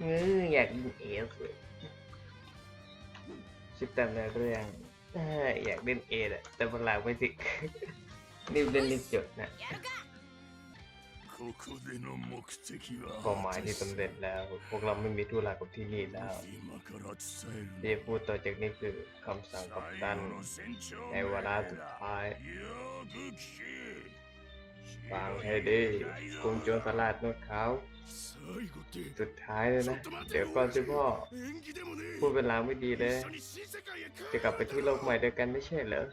เอออยากเล่นเอสชิดต่มใเรื่องอยากเล่นเอสหะแต่เวลาไม่ถึงรีบเล่นรีบจดนะเป้าหมายที่สำเร็จแล้ว พวกเราไม่มีทุละกับที่นี่แล้วเดี๋ยวพูดต่อจากนี้คือคำสั่งกัปตันในวาระสุดท้าย ฟางให้ดีคุมโจรสลัดนวดเขาสุดท้ายเลยนะ เดี๋ยวก่อนสิพ่อ พูดเป็นลางไม่ดีเลย จะกลับไปที่โลกใหม่ด้วยกันไม่ใช่เหรอ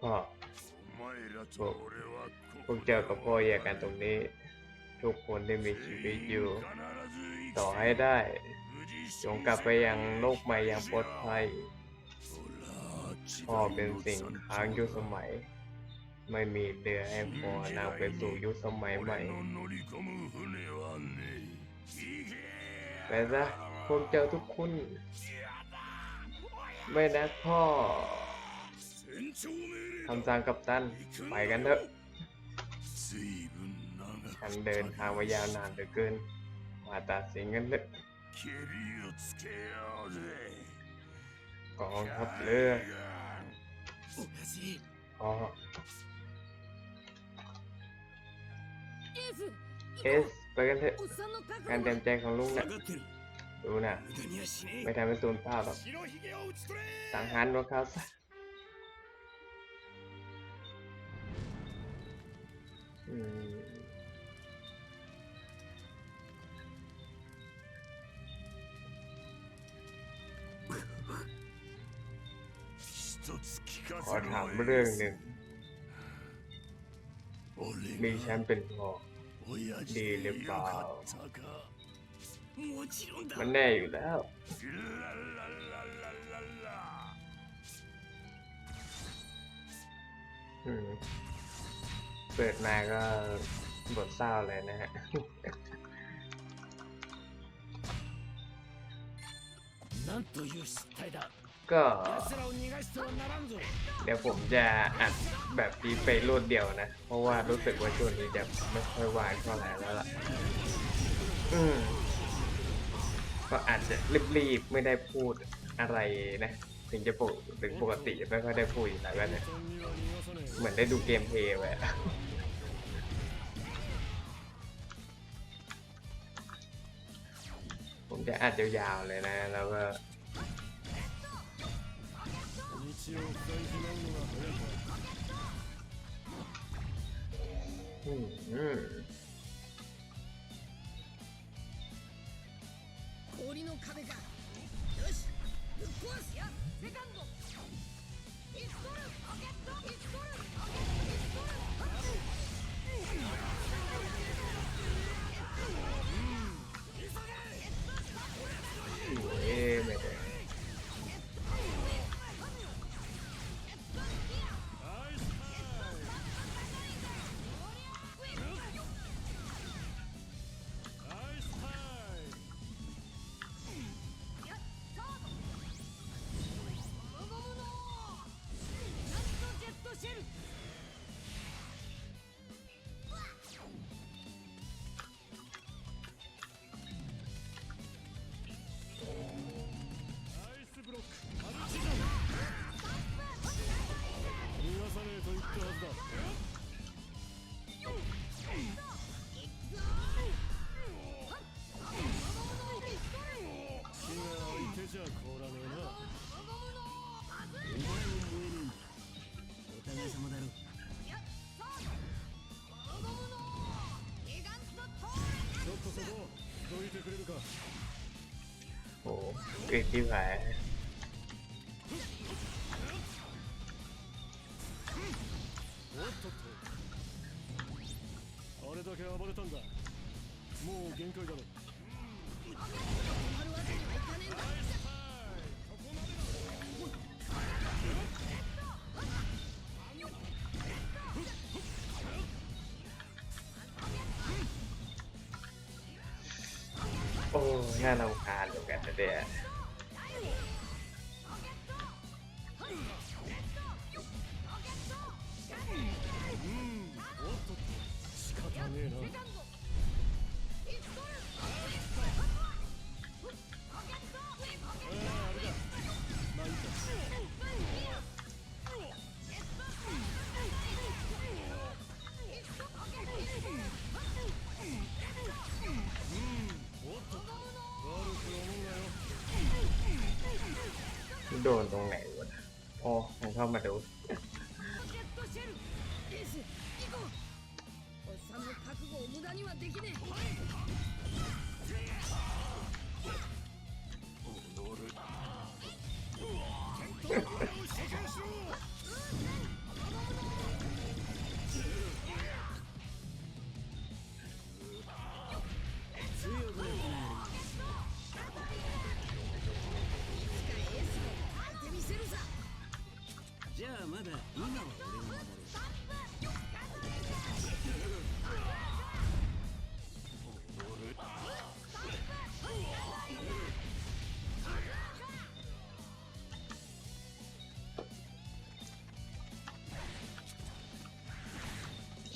พ่อพวกเจอกับพ่อแยกกันตรงนี้ ทุกคนได้มีชีวิตอยู่ ต่อให้ได้จงกลับไปยังโลกใหม่อย่างปลอดภัยพ่อเป็นสิ่งค้างยุคสมัย ไม่มีเรือให้พ่อนำไปสู่ยุคสมัยใหม่ไปซะพวกเจ้าทุกคน ไม่นะพ่อคำสั่งกับตัน ไปกันเถอะฉันเดินทางมายาวนานเหลือเกิน มาตัดสินกันเถอะกองทัพเรือพ่อ เอสไปกันเถอะการเต็มใจของลุงนะดูนะไม่ทำให้ตูนภาพหรอกสังหารพวกเขาซะขอถามเรื่องหนึ่ง 俺 มี が ฉันเป็นพ่อ 親父 ดี で หรือ よ เปล่า かったかもちろんだ มันแน่อยู่แล้ว ララララララ อืมเปิดมาก็บทเศร้าเลยนะฮะ なんという失態だ ก็ เดี๋ยวผมจะอัดแบบดีไปรวดเดียวนะ เพราะว่ารู้สึกว่าช่วงนี้จะไม่ค่อยวายเท่าไหร่แล้วล่ะ อืม ก็อาจจะรีบๆไม่ได้พูดอะไรนะ ถึงจะปกถึงปกติไม่ค่อยได้พูดแล้วก็เนี่ยเหมือนได้ดูเกมเพลย์ไปผมจะอัดยาวๆเลยนะ แล้วก็ を塞いまうのが早かうん氷の壁かよしぶっ壊す。様だろう。ちょっとそこどいてくれるか。おおえ、で งานเราขาดเหมือนกันนะเนี่ย นตรงไหนวะนะโอ้ผมเข้ามาดู ロケットシェルエース行こうおっさんの覚悟を無駄にはできねえ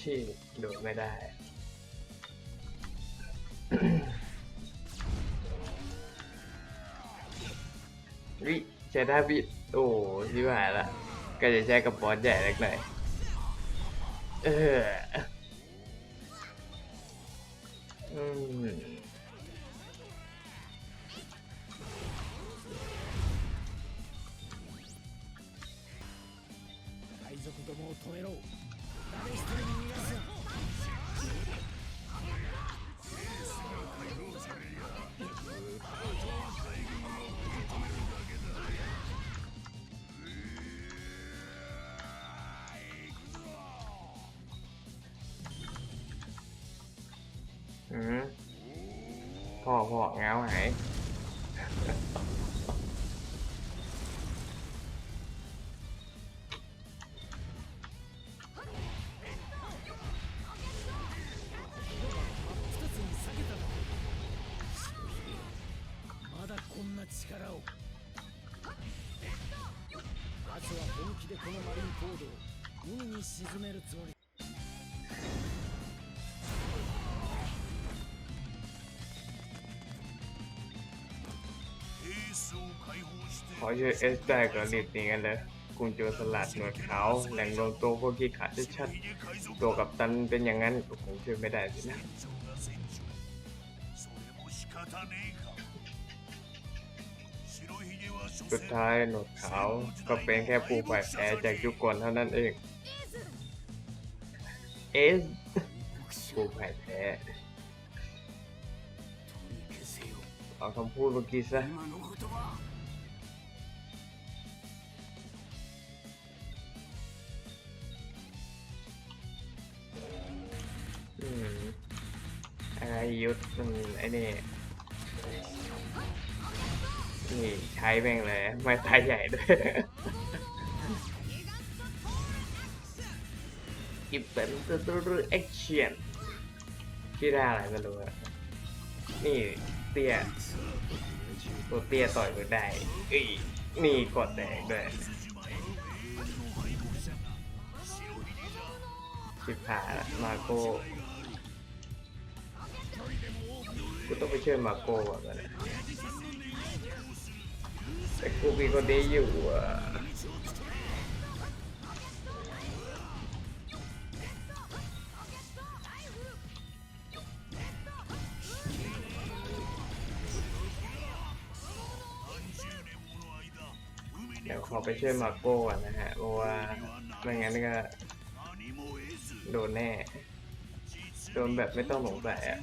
ชี่โดดไม่ได้ วิใช้ท่าบิด โอ้ชิบหายละ ก็จะใช้กับบอสใหญ่เล็กหน่อยเออ พ่อพ่อเงาหาย 一つに避けただろ白ひげまだこんな力を奴は本気でこのマリンコードを海に沈めるつもり เอสได้ก็รีดหนีกันเลยกลุ่โจรสลัดหนวดขาแหล่งลงมตัวพวกขี้ขาดชัดตัวกับตันเป็นอย่างนั้นก็คงช่วยไม่ได้สินะสุดท้ายหนวดขาก็เป็นแค่ผู้ฝ่แพ้จากยุคกอนเท่านั้นเองเอสผู้ฝ่แพ้เอาคำพูดเมื่อกี้ซะ อืมอะไรยุทธมันไอ้นี่นี่ใช้แม่งเลย ไม้ตายใหญ่ด้วยกิบเป็นตัวตัวแอคชั่นที่ได้อะไรไม่รู้อะนี่เตี้ยตัวเตี้ยต่อยไม่ได้เอ้ยนี่กดแดงด้วยชิบหายละมาโก้ กูต้องไปช่วยมาโก้ก่อนนะแต่กูมีคนดีอยู่อะเดี๋ยวขอไปช่วยมาโก้ก่อนนะฮะเพราะว่าไม่งั้นก็โดนแน่ โดนแบบไม่ต้องหลงแสอะ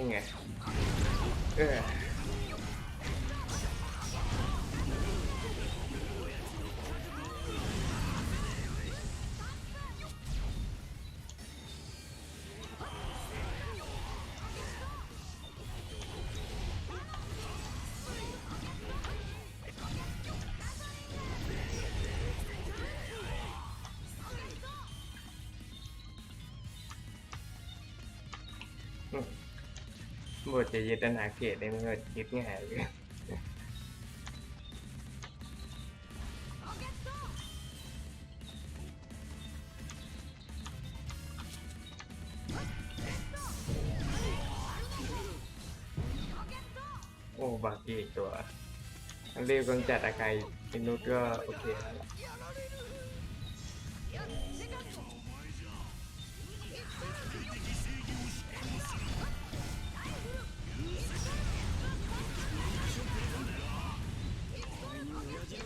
นี่ไง เออ บทจะยึดอาณาเขตได้มันก็คิดง่ายเลยโอ้บากีอีตัวอันรีบกำจัดอาการอินุตก็โอเคแล้ว พี่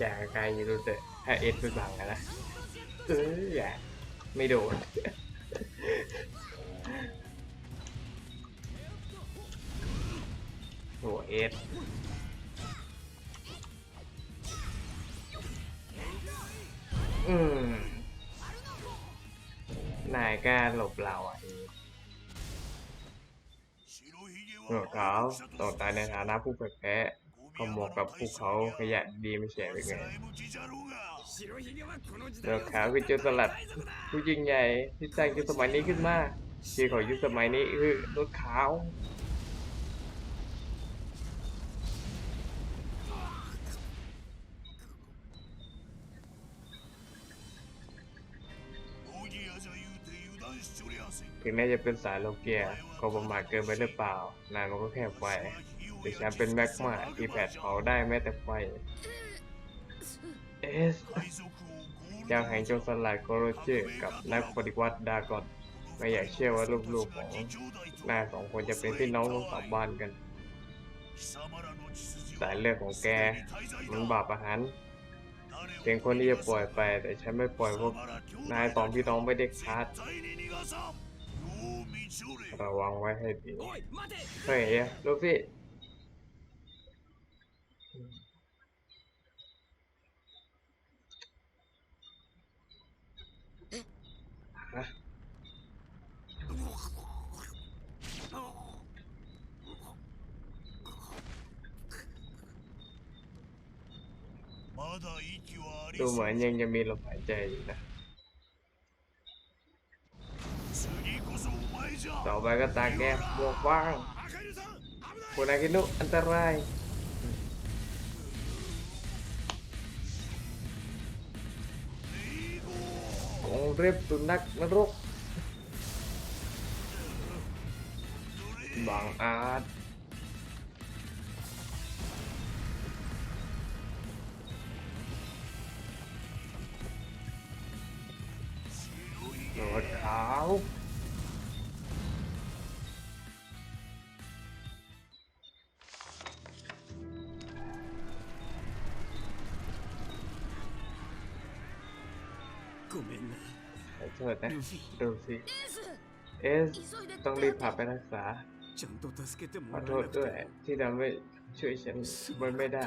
จ่าไกลรู้สึกถ้าเอ็ดไปบังอะนะเอออย่าไม่โดน ตัเอสอืม นายกล้าหลบเราอะทีหนวเขาต่อตายในฐานะผู้แพ้ก็เหมาะกับภูเขาขยะดีไม่เสียไปไงหนวดขาคือจุดสลัด ผู้ยิงใหญ่ที่สร้างยุคสมัยนี้ขึ้นมาที่เขายุคสมัยนี้คือรถขาว ถึงแม้จะเป็นสายโลเกียก็ประมาทเกินไปหรือเปล่า นายมันก็แค่ไฟแต่ฉันเป็นแม็กมาที่แผดเผาได้แม้แต่ไฟ เอสเจ้าแห่งโจรสลัดโกโรเจกับนักปฏิวัติดากอนไม่อยากเชื่อว่าลูกๆของนายสองคนจะเป็นพี่น้องทั้งสองบ้านกันสายเลือดของแกมันบาปอาหารเพียงคนที่จะปล่อยไป แต่ฉันไม่ปล่อยพวกนายสองพี่น้องไม่ได้คัด ระวังไว้ให้ดีเฮ้ยลูฟี่ดูเหมือนยังจะมีลมหายใจอยู่นะ ต่อไปก็ตาแกบวกว่างคุณอากินุ เสิร์ชนะ ดูสิ เอส ต้องรีบพาไปรักษา ขอโทษด้วย ที่ทำให้ช่วยฉันมันไม่ได้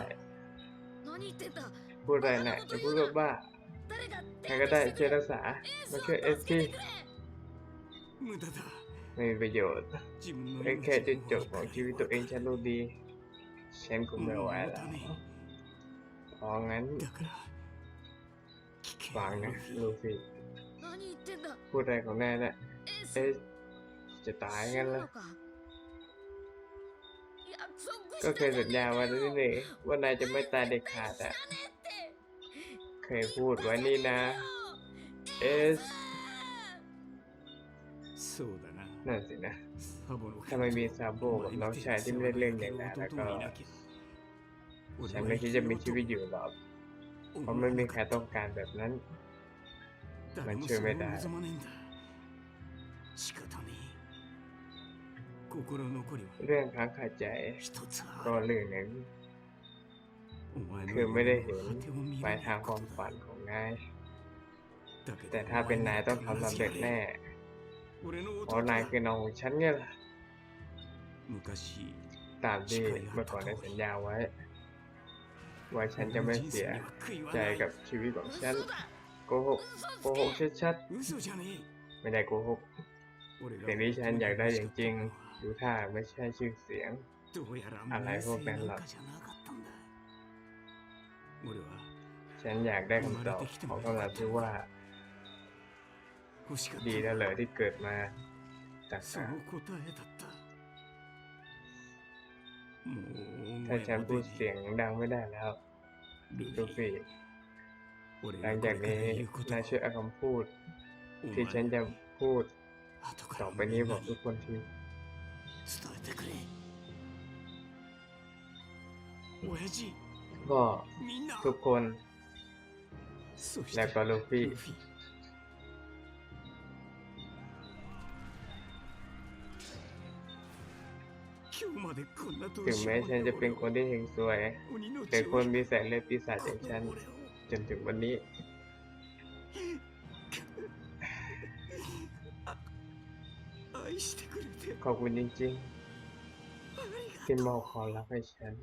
พูดอะไรนะจะพูดบ้าใครก็ได้ช่วยรักษา มาช่วยเอสที่ไม่มีประโยชน์แค่จุดจบของชีวิตตัวเองฉันรู้ดี ฉันก็ไม่ไหวแล้วพองั้นฟังนะลูฟี่ 何言ってんだ พูดอะไรของแน่น่ะ エース เอสจะตายงั้น 死ぬ ละ のか約束 ก็ し เค て ยสัญญาไว้แล้วนี่นี่ว่านายจะไม่ตายเด็ดขาดอ่ะ เคยพูดไว้นี่นะ เอส そうだな นั่นสินะ サボの ถ้าไม่มีซาโบกับน้องชายที่ไม่ได้เรื่องอย่างนั้นแล้วก็ ฉันไม่คิดจะมีชีวิตอยู่หรอก เพราะไม่มีใครต้องการแบบนั้น มันช่วยไม่ไดเรื่องค้างคาใจก็เรื่องหนึ่งคือไม่ได้เห็นปลายทางความฝันของนาย แต่ถ้าเป็นนายต้องทำสำเร็จแน่เพราะนายคือน้ององฉันไงล่ะตามที่เมื่อก่อนได้สัญญาไว้ ว่าฉันจะไม่เสียใจกับชีวิตของฉัน โกหกโกหกชัดๆไม่ได้โกหกสิ่งที่ฉันอยากได้อย่างจริงดูท่าไม่ใช่ชื่อเสียง อะไรพวกนั้นหรอกฉันอยากได้คำตอบของคำถามที่ว่า ดีแล้วเหรอที่เกิดมาจากสารถ้าฉันพูดเสียงดังไม่ได้แล้วดูสิ หลังจากนี้นายเชื่อคำพูด ที่ฉันจะพูด ต่อไปนี้บอกทุกคนทีก็ทุกคน และก็ลูฟี่ถึงแม้ฉันจะเป็นคนที่เฮงสวย แต่คนมีแสงเลือดปีศาจอย่างฉัน จนถึงวันนี้ ขอบคุณจริงๆ ที่มองขอรักให้ฉัน